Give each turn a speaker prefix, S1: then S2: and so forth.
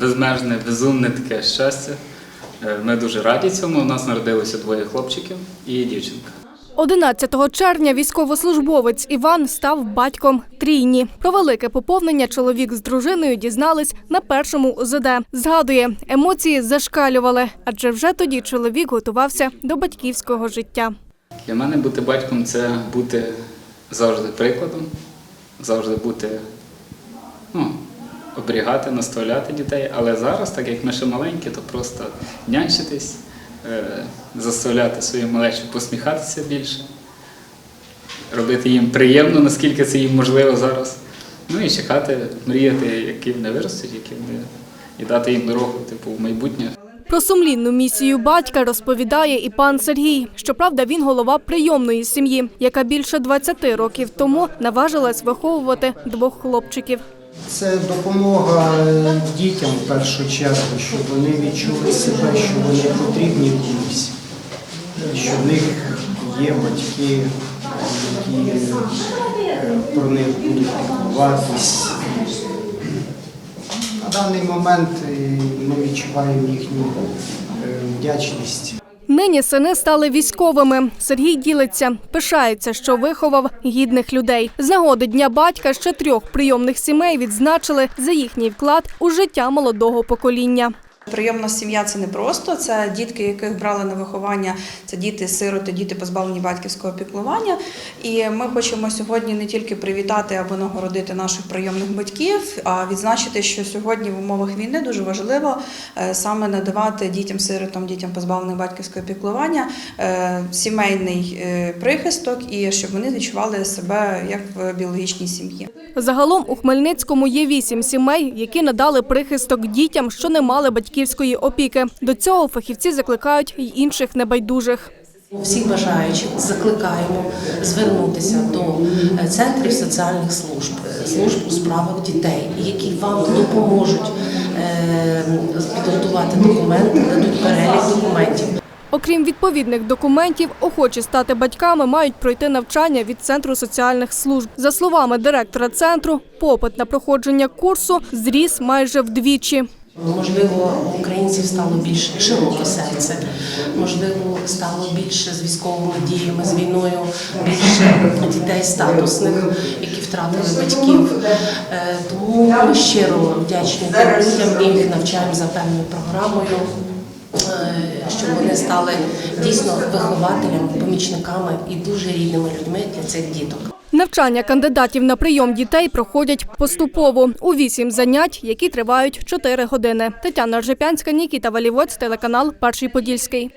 S1: безмежне, безумне таке щастя. Е, Ми дуже раді цьому. У нас народилося двоє хлопчиків і дівчинка.
S2: 11 червня військовослужбовець Іван став батьком трійні. Про велике поповнення чоловік з дружиною дізнались на першому УЗД. Згадує, емоції зашкалювали, адже вже тоді чоловік готувався до батьківського життя.
S1: Для мене бути батьком це бути завжди прикладом, завжди бути, ну, оберігати, наставляти дітей. Але зараз, так як ми ще маленькі, то просто нянчитись, е, заставляти свою малечу посміхатися більше, робити їм приємно, наскільки це їм можливо зараз. Ну і чекати, мріяти, які вони виростуть, які вони, і дати їм дорогу, типу, в майбутнє.
S2: Про сумлінну місію батька розповідає і пан Сергій. Щоправда, він голова прийомної сім'ї, яка більше 20 років тому наважилась виховувати двох хлопчиків.
S3: Це допомога е, дітям в першу чергу, щоб вони відчули себе, що вони потрібні комусь, що в них є батьки, які е, про них будуть піклуватись. Даний момент ми відчуваємо їхню е, вдячність.
S2: Нині сини стали військовими. Сергій ділиться, пишається, що виховав гідних людей. З нагоди дня батька ще трьох прийомних сімей відзначили за їхній вклад у життя молодого покоління.
S4: Прийомна сім'я це не просто, це дітки, яких брали на виховання, це діти сироти, діти позбавлені батьківського піклування. І ми хочемо сьогодні не тільки привітати або нагородити наших прийомних батьків, а відзначити, що сьогодні в умовах війни дуже важливо е, саме надавати дітям-сиротам, дітям позбавлених батьківського піклування е, сімейний е, прихисток і щоб вони відчували себе як в біологічній сім'ї.
S2: Загалом у Хмельницькому є вісім сімей, які надали прихисток дітям, що не мали батьківської опіки. До цього фахівці закликають й інших небайдужих.
S5: Всіх бажаючих закликаємо звернутися до е, центрів соціальних служб, е, служб у справах дітей, які вам допоможуть е, підготувати документи, дадуть перелік документів.
S2: Окрім відповідних документів, охочі стати батьками мають пройти навчання від центру соціальних служб. За словами директора центру, попит на проходження курсу зріс майже вдвічі.
S5: Можливо, у українців стало більш широке серце, можливо, стало більше з військовими діями, з війною, більше дітей статусних, які втратили батьків. Е, Тому ми щиро вдячні людям і їх навчаємо за певною програмою, е, щоб вони стали дійсно вихователями, помічниками і дуже рідними людьми для цих діток.
S2: Навчання кандидатів на прийом дітей проходять поступово у вісім занять, які тривають чотири години. Тетяна Ржепянська, Нікіта Валівоць, телеканал Перший Подільський.